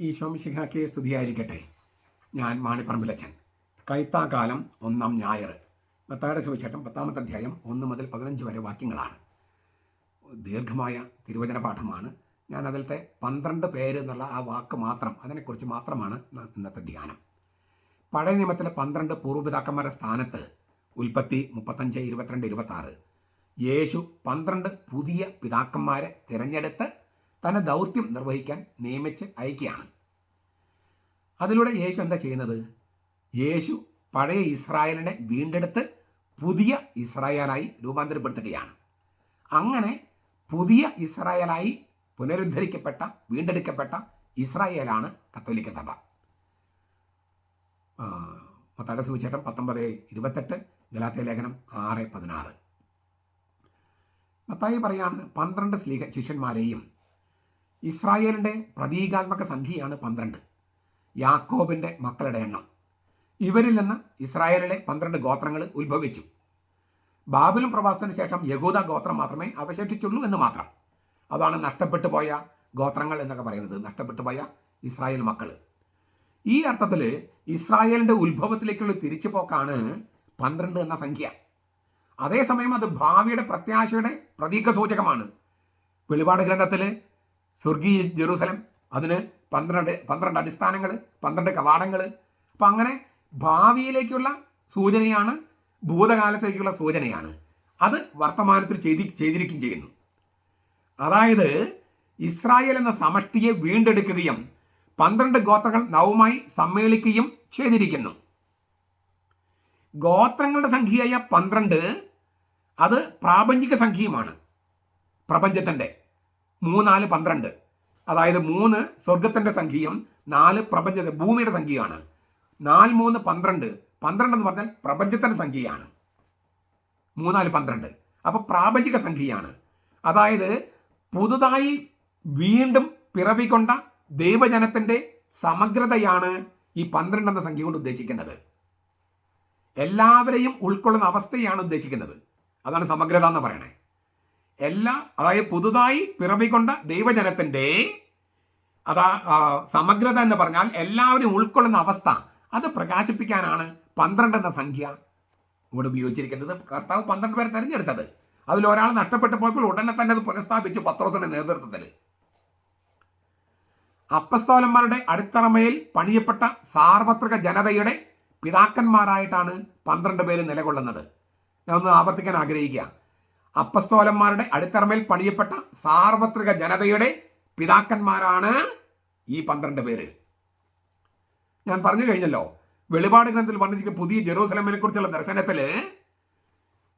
ഈശോമിശിഹാക്കിയ സ്തുതിയായിരിക്കട്ടെ. ഞാൻ മാണിപ്പറമ്പിലച്ചൻ. കൈത്താകാലം ഒന്നാം ഞായർ. മത്തായുടെ സുവിശേഷം പത്താമത്തെ അധ്യായം ഒന്ന് മുതൽ പതിനഞ്ച് വരെ വാക്യങ്ങളാണ്. ദീർഘമായ തിരുവചന പാഠമാണ്. ഞാൻ അതിലത്തെ പന്ത്രണ്ട് പേര് എന്നുള്ള ആ വാക്ക് മാത്രം അതിനെക്കുറിച്ച് മാത്രമാണ് ഇന്നത്തെ ധ്യാനം. പഴയ നിയമത്തിലെ പന്ത്രണ്ട് പൂർവപിതാക്കന്മാരുടെ സ്ഥാനത്ത് ഉൽപ്പത്തി മുപ്പത്തഞ്ച് ഇരുപത്തിരണ്ട് ഇരുപത്താറ് യേശു പന്ത്രണ്ട് പുതിയ പിതാക്കന്മാരെ തിരഞ്ഞെടുത്ത് തന്റെ ദൗത്യം നിർവഹിക്കാൻ നിയമിച്ച് അയക്കുകയാണ്. അതിലൂടെ യേശു എന്താ ചെയ്യുന്നത്? യേശു പഴയ ഇസ്രായേലിനെ വീണ്ടെടുത്ത് പുതിയ ഇസ്രായേലായി രൂപാന്തരപ്പെടുത്തുകയാണ്. അങ്ങനെ പുതിയ ഇസ്രായേലായി പുനരുദ്ധരിക്കപ്പെട്ട വീണ്ടെടുക്കപ്പെട്ട ഇസ്രായേലാണ് കത്തോലിക്ക സഭ. ആ, മത്തായുടെ സുവിശേഷം പത്തൊമ്പത് ഇരുപത്തെട്ട് ഗലാത്യ ലേഖനം ആറ് പതിനാറ്. മത്തായി പറയാണ് പന്ത്രണ്ട് സ്ലീഹ ശിഷ്യന്മാരെയും ഇസ്രായേലിന്റെ പ്രതീകാത്മക സംഖ്യയാണ് പന്ത്രണ്ട്. യാക്കോബിന്റെ മക്കളുടെ എണ്ണം. ഇവരിൽ നിന്ന് ഇസ്രായേലിലെ പന്ത്രണ്ട് ഗോത്രങ്ങൾ ഉത്ഭവിച്ചു. ബാബിലും പ്രവാസത്തിന് ശേഷം യഹൂദ ഗോത്രം മാത്രമേ അവശേഷിച്ചുള്ളൂ എന്ന് മാത്രം. അതാണ് നഷ്ടപ്പെട്ടു പോയ ഗോത്രങ്ങൾ എന്നൊക്കെ പറയുന്നത്. നഷ്ടപ്പെട്ടു പോയ ഇസ്രായേൽ മക്കൾ ഈ അർത്ഥത്തിൽ ഇസ്രായേലിന്റെ ഉത്ഭവത്തിലേക്കുള്ള തിരിച്ചു പോക്കാണ് പന്ത്രണ്ട് എന്ന സംഖ്യ. അതേസമയം അത് ഭാവിയുടെ പ്രത്യാശയുടെ പ്രതീക സൂചകമാണ് വെളിപാട് ഗ്രന്ഥത്തിൽ സ്വർഗീയ ജെറൂസലം അതിന് പന്ത്രണ്ട് പന്ത്രണ്ട് അടിസ്ഥാനങ്ങൾ പന്ത്രണ്ട് കവാടങ്ങൾ അപ്പം അങ്ങനെ ഭാവിയിലേക്കുള്ള സൂചനയാണ് ഭൂതകാലത്തേക്കുള്ള സൂചനയാണ്. അത് വർത്തമാനത്തിൽ ചെയ്തി ചെയ്തിരിക്കുകയും ചെയ്യുന്നു. അതായത് ഇസ്രായേൽ എന്ന സമഷ്ടിയെ വീണ്ടെടുക്കുകയും പന്ത്രണ്ട് ഗോത്രങ്ങൾ നവമായി സമ്മേളിക്കുകയും ചെയ്തിരിക്കുന്നു. ഗോത്രങ്ങളുടെ സംഖ്യയായ പന്ത്രണ്ട് അത് പ്രാപഞ്ചിക സംഖ്യയുമാണ്. പ്രപഞ്ചത്തിന്റെ മൂന്നാൽ പന്ത്രണ്ട്. അതായത് മൂന്ന് സ്വർഗത്തിന്റെ സംഖ്യയും നാല് പ്രപഞ്ച ഭൂമിയുടെ സംഖ്യയാണ്. നാല് മൂന്ന് പന്ത്രണ്ട്. പന്ത്രണ്ട് എന്ന് പറഞ്ഞാൽ പ്രപഞ്ചത്തിന്റെ സംഖ്യയാണ്. മൂന്നാൽ പന്ത്രണ്ട്. അപ്പോൾ പ്രാപഞ്ചിക സംഖ്യയാണ്. അതായത് പുതുതായി വീണ്ടും പിറവികൊണ്ട ദൈവജനത്തിന്റെ സമഗ്രതയാണ് ഈ പന്ത്രണ്ട് എന്ന സംഖ്യ കൊണ്ട് ഉദ്ദേശിക്കുന്നത്. എല്ലാവരെയും ഉൾക്കൊള്ളുന്ന അവസ്ഥയാണ് ഉദ്ദേശിക്കുന്നത്. അതാണ് സമഗ്രത എന്ന് പറയണേ. എല്ലാ അതായത് പുതുതായി പിറവികൊണ്ട ദൈവജനത്തിന്റെ അതാ സമഗ്രത എന്ന് പറഞ്ഞാൽ എല്ലാവരും ഉൾക്കൊള്ളുന്ന അവസ്ഥ. അത് പ്രകാശിപ്പിക്കാനാണ് പന്ത്രണ്ട് എന്ന സംഖ്യ ഇവിടെ ഉപയോഗിച്ചിരിക്കുന്നത്. കർത്താവ് പന്ത്രണ്ട് പേരെ തിരഞ്ഞെടുത്തത്. അതിൽ ഒരാൾ നഷ്ടപ്പെട്ടു പോയപ്പോൾ ഉടനെ തന്നെ അത് പുനഃസ്ഥാപിച്ചു പത്രോസിന്റെ നേതൃത്വത്തിൽ. അപ്പസ്തോലന്മാരുടെ അടിത്തറമയിൽ പണിയപ്പെട്ട സാർവത്രിക ജനതയുടെ പിതാക്കന്മാരായിട്ടാണ് പന്ത്രണ്ട് പേര് നിലകൊള്ളുന്നത്. ഞാൻ ഒന്ന് ആവർത്തിക്കാൻ ആഗ്രഹിക്കുക. അപ്പസ്തോലന്മാരുടെ അടിത്തറമേൽ പണിയപ്പെട്ട സാർവത്രിക ജനതയുടെ പിതാക്കന്മാരാണ് ഈ പന്ത്രണ്ട് പേര്. ഞാൻ പറഞ്ഞു കഴിഞ്ഞല്ലോ വെളിപാട് ഗ്രന്ഥത്തിൽ പറഞ്ഞിരിക്കുന്ന പുതിയ ജെറൂസലമിനെ കുറിച്ചുള്ള ദർശനത്തിൽ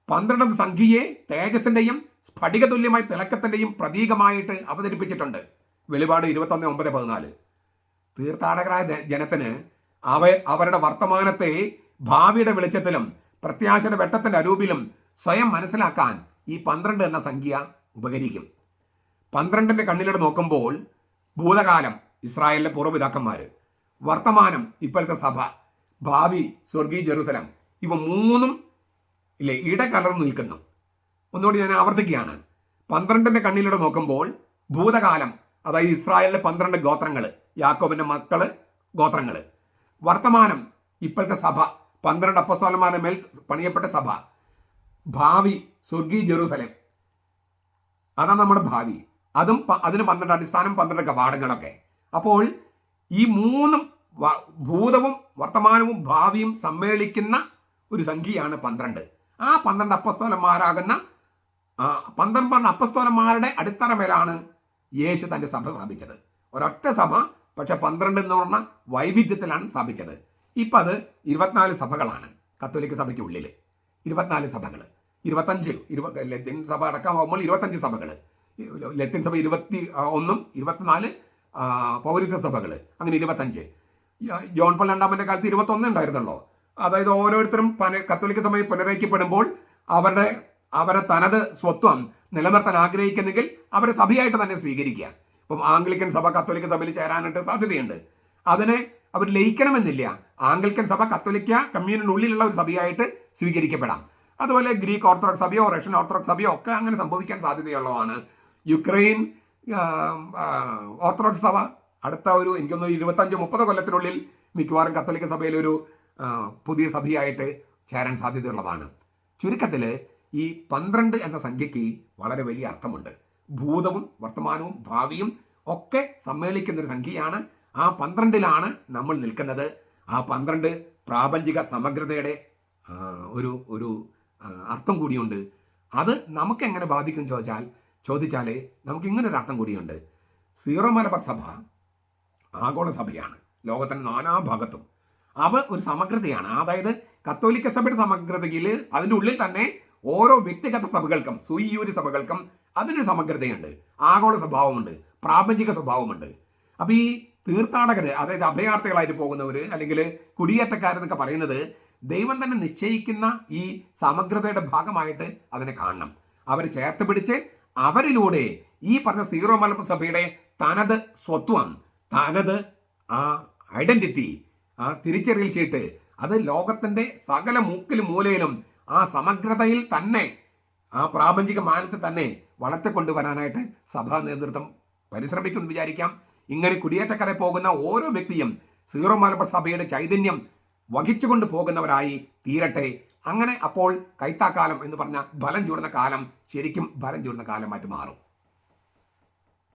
പന്ത്രണ്ട് സംഖ്യയെ തേജസ്സിന്റെയും സ്ഫടിക തുല്യമായ തിളക്കത്തിന്റെയും പ്രതീകമായിട്ട് അവതരിപ്പിച്ചിട്ടുണ്ട്. വെളിപാട് ഇരുപത്തൊന്ന് ഒമ്പത് പതിനാല്. തീർത്ഥാടകരായ ജനത്തിന് അവ അവരുടെ വർത്തമാനത്തെ ഭാവിയുടെ വെളിച്ചത്തിലും പ്രത്യാശയുടെ വെട്ടത്തിന്റെ അരൂപിലും സ്വയം മനസ്സിലാക്കാൻ ഈ പന്ത്രണ്ട് എന്ന സംഖ്യ ഉപകരിക്കും. പന്ത്രണ്ടിന്റെ കണ്ണിലൂടെ നോക്കുമ്പോൾ ഭൂതകാലം ഇസ്രായേലിലെ പൂർവപിതാക്കന്മാർ വർത്തമാനം ഇപ്പോഴത്തെ സഭ ഭാവി സ്വർഗീയ ജെറുസലം ഇവ മൂന്നും ഇല്ലേ ഇടകലർന്ന് നിൽക്കുന്നു. ഒന്നുകൂടി ഞാൻ ആവർത്തിക്കുകയാണ്. പന്ത്രണ്ടിന്റെ കണ്ണിലൂടെ നോക്കുമ്പോൾ ഭൂതകാലം അതായത് ഇസ്രായേലിലെ പന്ത്രണ്ട് ഗോത്രങ്ങൾ യാക്കോബിന്റെ മക്കൾ ഗോത്രങ്ങൾ വർത്തമാനം ഇപ്പോഴത്തെ സഭ പന്ത്രണ്ട് അപ്പസ്വാലന്മാരുടെ മേൽ പണിയപ്പെട്ട സഭ ഭാവി സ്വർഗീയ ജെറൂസലേം. അതാണ് നമ്മുടെ ഭാവി. അതും അതിന് പന്ത്രണ്ട് അടിസ്ഥാനം പന്ത്രണ്ട് കവാടങ്ങളൊക്കെ. അപ്പോൾ ഈ മൂന്നും ഭൂതവും വർത്തമാനവും ഭാവിയും സമ്മേളിക്കുന്ന ഒരു സംഖ്യയാണ് പന്ത്രണ്ട്. ആ പന്ത്രണ്ട് അപ്പസ്തോലന്മാരാകുന്ന പന്ത്രണ്ട് പന്ത്രണ്ട് അപ്പസ്തോലന്മാരുടെ അടിത്തറ മേലാണ് യേശു തന്റെ സഭ സ്ഥാപിച്ചത്. ഒരൊറ്റ സഭ പക്ഷെ പന്ത്രണ്ട് എന്ന് പറഞ്ഞ വൈവിധ്യത്തിലാണ് സ്ഥാപിച്ചത്. ഇപ്പം അത് ഇരുപത്തിനാല് സഭകളാണ് കത്തോലിക്ക സഭയ്ക്ക് ഉള്ളിൽ ഇരുപത്തിനാല് സഭകൾ ഇരുപത്തഞ്ച് ഇരുപത് ലത്തിൻ സഭ അടക്കമാകുമ്പോൾ ഇരുപത്തഞ്ച് സഭകൾ ലത്തിൻ സഭ ഇരുപത്തി ഒന്നും ഇരുപത്തിനാല് പൗരത്വ സഭകൾ അങ്ങനെ ഇരുപത്തഞ്ച്. ജോൺ പോൾ രണ്ടാമന്റെ കാലത്ത് ഇരുപത്തൊന്ന് ഉണ്ടായിരുന്നല്ലോ അതായത് ഓരോരുത്തരും പന കത്തോലിക്ക സഭയിൽ പുനരയിക്കപ്പെടുമ്പോൾ അവരുടെ അവരെ തനത് സ്വത്വം നിലനിർത്താൻ ആഗ്രഹിക്കുന്നെങ്കിൽ അവരെ സഭയായിട്ട് തന്നെ സ്വീകരിക്കുക. ഇപ്പം ആംഗ്ലിക്കൻ സഭ കത്തോലിക്ക സഭയിൽ ചേരാനായിട്ട് സാധ്യതയുണ്ട്. അതിനെ അവർ ലയിക്കണമെന്നില്ല. ആംഗ്ലിക്കൻ സഭ കത്തോലിക്ക കമ്മ്യൂണിനുള്ളിലുള്ള ഒരു സഭയായിട്ട് സ്വീകരിക്കപ്പെടാം. അതുപോലെ ഗ്രീക്ക് ഓർത്തഡോക്സ് സഭയോ റഷ്യൻ ഓർത്തഡോക്സ് സഭയോ ഒക്കെ അങ്ങനെ സംഭവിക്കാൻ സാധ്യതയുള്ളതാണ്. യുക്രൈൻ ഓർത്തഡോക്സ് സഭ അടുത്ത ഒരു എനിക്കൊന്ന് ഇരുപത്തഞ്ച് മുപ്പത് കൊല്ലത്തിനുള്ളിൽ മിക്കവാറും കത്തോലിക്ക സഭയിൽ ഒരു പുതിയ സഭയായിട്ട് ചേരാൻ സാധ്യതയുള്ളതാണ്. ചുരുക്കത്തിൽ ഈ പന്ത്രണ്ട് എന്ന സംഖ്യയ്ക്ക് വളരെ വലിയ അർത്ഥമുണ്ട്. ഭൂതവും വർത്തമാനവും ഭാവിയും ഒക്കെ സമ്മേളിക്കുന്ന ഒരു സംഖ്യയാണ് ആ പന്ത്രണ്ടിലാണ് നമ്മൾ നിൽക്കുന്നത്. ആ പന്ത്രണ്ട് പ്രാപഞ്ചിക സമഗ്രതയുടെ ഒരു ഒരു അർത്ഥം കൂടിയുണ്ട്. അത് നമുക്ക് എങ്ങനെ ബാധിക്കും ചോദിച്ചാൽ ചോദിച്ചാൽ നമുക്ക് ഇങ്ങനൊരു അർത്ഥം കൂടിയുണ്ട്. സീറോ മലബാർ സഭ ആഗോള സഭയാണ്. ലോകത്തിന്റെ നാനാഭാഗത്തും അവ ഒരു സമഗ്രതയാണ്. അതായത് കത്തോലിക്ക സഭയുടെ സമഗ്രതയിൽ അതിന്റെ ഉള്ളിൽ തന്നെ ഓരോ വ്യക്തിഗത സഭകൾക്കും സുയിയൂരി സഭകൾക്കും അതിനൊരു സമഗ്രതയുണ്ട്. ആഗോള സ്വഭാവമുണ്ട്. പ്രാപഞ്ചിക സ്വഭാവമുണ്ട്. അപ്പോൾ ഈ തീർത്ഥാടകർ അതായത് അഭയാർത്ഥികളായിട്ട് പോകുന്നവർ അല്ലെങ്കിൽ കുടിയേറ്റക്കാരെന്നൊക്കെ പറയുന്നത് ദൈവം തന്നെ നിശ്ചയിക്കുന്ന ഈ സമഗ്രതയുടെ ഭാഗമായിട്ട് അതിനെ കാണണം. അവർ ചേർത്ത് പിടിച്ച് അവരിലൂടെ ഈ പറഞ്ഞ സീറോ മലബാർ സഭയുടെ തനത് സ്വത്വം തനത് ആ ഐഡന്റിറ്റി ആ തിരിച്ചറിയൽ ചീട്ട് അത് ലോകത്തിന്റെ സകല മൂക്കിലും മൂലയിലും ആ സമഗ്രതയിൽ തന്നെ ആ പ്രാപഞ്ചിക മാനത്തെ തന്നെ വളർത്തിക്കൊണ്ടുവരാനായിട്ട് സഭാ നേതൃത്വം പരിശ്രമിക്കുമെന്ന് വിചാരിക്കാം. ഇങ്ങനെ കുടിയേറ്റക്കാരെ പോകുന്ന ഓരോ വ്യക്തിയും സീറോ മലബാർ സഭയുടെ ചൈതന്യം വഹിച്ചുകൊണ്ട് പോകുന്നവരായി തീരട്ടെ. അങ്ങനെ അപ്പോൾ കൈത്താക്കാലം എന്ന് പറഞ്ഞ ബലം ചൂടുന്ന കാലം ശരിക്കും ബലം ചൂടുന്ന കാലമായിട്ട് മാറും.